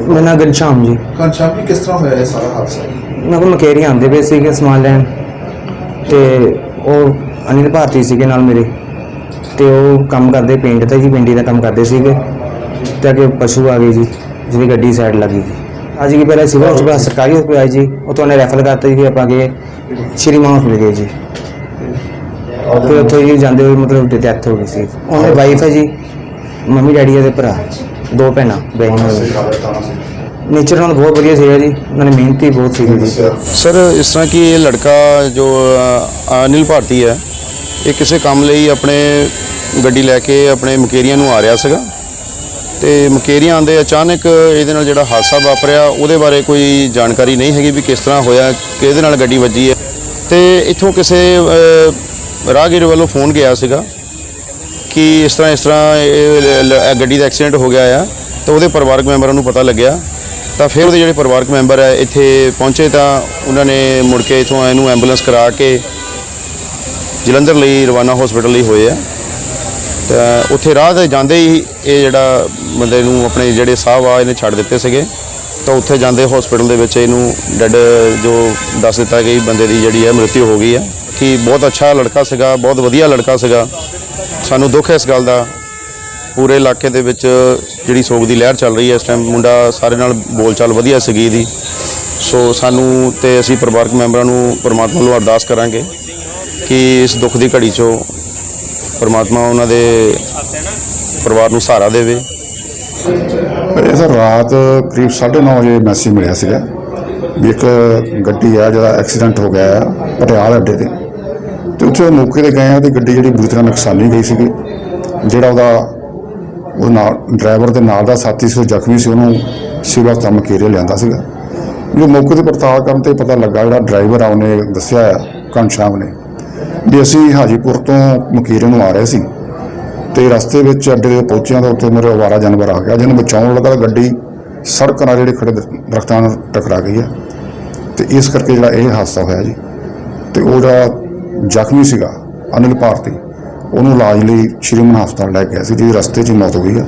ਮੇਰਾ ਨਾਮ ਗਨਸ਼ਾਮ ਜੀ। ਘਨਸ਼ਾਮ ਜੀ ਕਿਸ ਤਰ੍ਹਾਂ ਹੋਇਆ ਇਹ ਸਾਰਾ ਹਾਦਸਾ? ਮੈਂ ਕੋਲ ਮਕੇਰੀ ਆਉਂਦੇ ਪਏ ਸੀਗੇ ਸਮਾਨ ਲੈਣ। ਤੇ ਉਹ ਅਨਿਲ ਭਾਰਤੀ ਸੀਗੇ ਨਾਲ ਮੇਰੇ। ਤੇ ਉਹ ਕੰਮ ਕਰਦੇ ਪਿੰਡ ਤੇ ਜੀ ਪਿੰਡੀ ਦਾ ਕੰਮ ਕਰਦੇ ਸੀਗੇ। ਤੇ ਅੱਗੇ ਪਸ਼ੂ ਆ ਗਏ ਜੀ ਜਿਹਦੀ ਗੱਡੀ ਸਾਈਡ ਲੱਗੀ ਜੀ। ਅੱਜ ਕੀ ਪਹਿਲਾਂ ਸਿਵਲ ਹਸਪਤਾਲ ਸਰਕਾਰੀ ਹਸਪਤਾਲ ਆਏ ਜੀ। ਉਹ ਤੋਂ ਉਹਨੇ ਰੈਫਰ ਕਰਤਾ ਜੀ ਆਪਾਂ ਗਏ ਸ਼੍ਰੀ ਮਾਨ ਹਸਪਤਾਲ ਗਏ ਜੀ। ਫਿਰ ਉੱਥੇ ਜੀ ਜਾਂਦੇ ਹੋਏ ਮਤਲਬ ਡੈਥ ਹੋ ਗਈ ਸੀ। ਉਹਨੇ ਵਾਈਫ ਹੈ ਜੀ ਮੰਮੀ ਡੈਡੀ ਦੇ ਭਰਾ। ਦੋ ਭੈਣਾਂ ਬਹਿਣ ਹੋਏ ਨੇਚਰ ਨਾਲ ਬਹੁਤ ਵਧੀਆ ਸੀਗਾ ਜੀ ਉਹਨਾਂ ਨੇ ਮਿਹਨਤੀ ਬਹੁਤ ਸੀਗੀ ਜੀ। ਸਰ ਇਸ ਤਰ੍ਹਾਂ ਕਿ ਇਹ ਲੜਕਾ ਜੋ ਅ, ਅਨਿਲ ਭਾਰਤੀ ਹੈ ਇਹ ਕਿਸੇ ਕੰਮ ਲਈ ਆਪਣੇ ਗੱਡੀ ਲੈ ਕੇ ਆਪਣੇ ਮਕੇਰੀਆਂ ਨੂੰ ਆ ਰਿਹਾ ਸੀਗਾ ਤੇ ਮਕੇਰੀਆਂ ਆਂਦੇ ਅਚਾਨਕ ਇਹਦੇ ਨਾਲ ਜਿਹੜਾ ਹਾਦਸਾ ਵਾਪਰਿਆ ਉਹਦੇ ਬਾਰੇ ਕੋਈ ਜਾਣਕਾਰੀ ਨਹੀਂ ਹੈਗੀ ਵੀ ਕਿਸ ਤਰ੍ਹਾਂ ਹੋਇਆ ਕਿਹਦੇ ਨਾਲ ਗੱਡੀ ਵੱਜੀ ਹੈ। ਤੇ ਇੱਥੋਂ ਕਿਸੇ ਅ, ਰਾਹਗੀਰ ਵੱਲੋਂ ਫੋਨ ਗਿਆ ਸੀਗਾ ਕਿ ਇਸ ਤਰ੍ਹਾਂ ਇਸ ਤਰ੍ਹਾਂ ਇਹ ਗੱਡੀ ਦਾ ਐਕਸੀਡੈਂਟ ਹੋ ਗਿਆ ਆ, ਤਾਂ ਉਹਦੇ ਪਰਿਵਾਰਕ ਮੈਂਬਰਾਂ ਨੂੰ ਪਤਾ ਲੱਗਿਆ। ਤਾਂ ਫਿਰ ਉਹਦੇ ਜਿਹੜੇ ਪਰਿਵਾਰਕ ਮੈਂਬਰ ਹੈ ਇੱਥੇ ਪਹੁੰਚੇ ਤਾਂ ਉਹਨਾਂ ਨੇ ਮੁੜ ਕੇ ਇਥੋਂ ਇਹਨੂੰ ਐਂਬੂਲੈਂਸ ਕਰਾ ਕੇ ਜਲੰਧਰ ਲਈ, ਰਵਾਨਾ ਹਸਪੀਟਲ ਲਈ ਹੋਏ ਆ। ਤਾਂ ਉੱਥੇ ਰਾਹ ਦੇ ਜਾਂਦੇ ਹੀ ਇਹ ਜਿਹੜਾ ਬੰਦੇ ਨੂੰ ਆਪਣੇ ਜਿਹੜੇ ਸਾਹ ਆ ਇਹਨੇ ਛੱਡ ਦਿੱਤੇ ਸੀਗੇ, ਤਾਂ ਉੱਥੇ ਜਾਂਦੇ ਹਸਪੀਟਲ ਦੇ ਵਿੱਚ ਇਹਨੂੰ ਡੈਡ ਜੋ ਦੱਸ ਦਿੱਤਾ ਕਿ ਬੰਦੇ ਦੀ ਜਿਹੜੀ ਹੈ ਮ੍ਰਿਤਿੂ ਹੋ ਗਈ ਹੈ ਕਿ ਬਹੁਤ ਅੱਛਾ ਲੜਕਾ ਸੀਗਾ, ਬਹੁਤ ਵਧੀਆ ਲੜਕਾ ਸੀਗਾ। ਸਾਨੂੰ ਦੁੱਖ ਹੈ ਇਸ ਗੱਲ ਦਾ। ਪੂਰੇ ਇਲਾਕੇ ਦੇ ਵਿੱਚ ਜਿਹੜੀ ਸੋਗ ਦੀ ਲਹਿਰ ਚੱਲ ਰਹੀ ਹੈ ਇਸ ਟਾਈਮ ਮੁੰਡਾ ਸਾਰੇ ਨਾਲ ਬੋਲਚਾਲ ਵਧੀਆ ਸੀਗੀ ਇਹਦੀ। ਸੋ ਸਾਨੂੰ ਤੇ ਅਸੀਂ ਪਰਿਵਾਰਕ ਮੈਂਬਰਾਂ ਨੂੰ ਪਰਮਾਤਮਾ ਨੂੰ ਅਰਦਾਸ ਕਰਾਂਗੇ ਕਿ ਇਸ ਦੁੱਖ ਦੀ ਘੜੀ 'ਚੋਂ ਪਰਮਾਤਮਾ ਉਹਨਾਂ ਦੇ ਪਰਿਵਾਰ ਨੂੰ ਸਹਾਰਾ ਦੇਵੇ। ਇਹ ਸਰ ਰਾਤ ਕਰੀਬ 9:30 ਵਜੇ ਮੈਸੇਜ ਮਿਲਿਆ ਸੀਗਾ ਵੀ ਇੱਕ ਗੱਡੀ ਆ, ਜਿਹਦਾ ਐਕਸੀਡੈਂਟ ਹੋ ਗਿਆ ਆ, ਪਟਿਆਲਾ ਅੱਡੇ ਤੇ। ਤੇ ਉੱਥੇ ਮੌਕੇ ਤੇ ਗਏ ਆ ਤੇ ਗੱਡੀ ਜਿਹੜੀ ਬੁਰੀ ਤਰ੍ਹਾਂ ਨੁਕਸਾਨੀ ਗਈ ਸੀਗੀ, ਜਿਹੜਾ ਉਹਦਾ, ਉਹ ਨਾਲ, ਡਰਾਈਵਰ ਦੇ ਨਾਲ ਦਾ ਸਾਥੀ ਸੀ, ਉਹ ਜ਼ਖਮੀ ਸੀ, ਉਹਨੂੰ ਸਿਵਲ ਹਸਪਤਾਲ ਮਕੇਰੇ ਲਿਆਂਦਾ ਸੀਗਾ। ਜੋ ਮੌਕੇ ਤੇ ਪੜਤਾਲ ਕਰਨ ਤੇ ਪਤਾ ਲੱਗਾ ਜਿਹੜਾ ਡਰਾਈਵਰ ਆ, ਉਹਨੇ ਦੱਸਿਆ ਆ ਘਨਸ਼ਾਮ ਨੇ ਵੀ ਅਸੀਂ ਹਾਜੀਪੁਰ ਤੋਂ ਮਕੇਰੇ ਨੂੰ ਆ ਰਹੇ ਸੀ ਤੇ ਰਸਤੇ ਵਿੱਚ ਅੱਡੇ ਦੇ ਪਹੁੰਚਿਆ ਤਾਂ ਉੱਥੇ ਮੇਰੇ ਅਵਾਰਾ ਜਾਨਵਰ ਆ ਗਿਆ, ਜਿਹਨੂੰ ਬਚਾਉਣ ਲੱਗਾ ਤਾਂ ਗੱਡੀ ਸੜਕ ਨਾਲ ਜਿਹੜੇ ਖੜੇ ਦਰਖਤਾਂ ਨਾਲ ਟਕਰਾ ਗਈ ਆ। ਤੇ ਇਸ ਕਰਕੇ ਜਿਹੜਾ ਇਹ ਹਾਦਸਾ ਹੋਇਆ ਜੀ। ਤੇ ਉਹ ਜਿਹੜਾ ਜ਼ਖਮੀ ਸੀਗਾ, ਅਨਿਲ ਭਾਰਤੀ। ਉਹਨੂੰ ਇਲਾਜ ਲਈ ਸ਼੍ਰੀਮਨ ਹਸਪਤਾਲ ਲੈ ਕੇ ਗਿਆ ਸੀ, ਜਿਹਦੀ ਰਸਤੇ 'ਚ ਮੌਤ ਹੋ ਗਈ ਆ।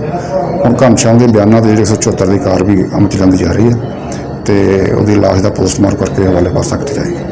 ਹੁਣ ਘਨਸ਼ਾਮ ਦੇ ਬਿਆਨਾਂ ਦੇ ਜਿਹੜੇ 174 ਦੀ ਕਾਰ ਵੀ ਅਮਲ ਚ ਲਿਆਂਦੀ ਜਾ ਰਹੀ ਹੈ ਤੇ ਉਹਦੀ ਲਾਸ਼ ਦਾ ਪੋਸਟਮਾਰਟਮ ਕਰਕੇ ਹਵਾਲੇ ਕਰ ਸਕਤੀ ਜਾਏਗੀ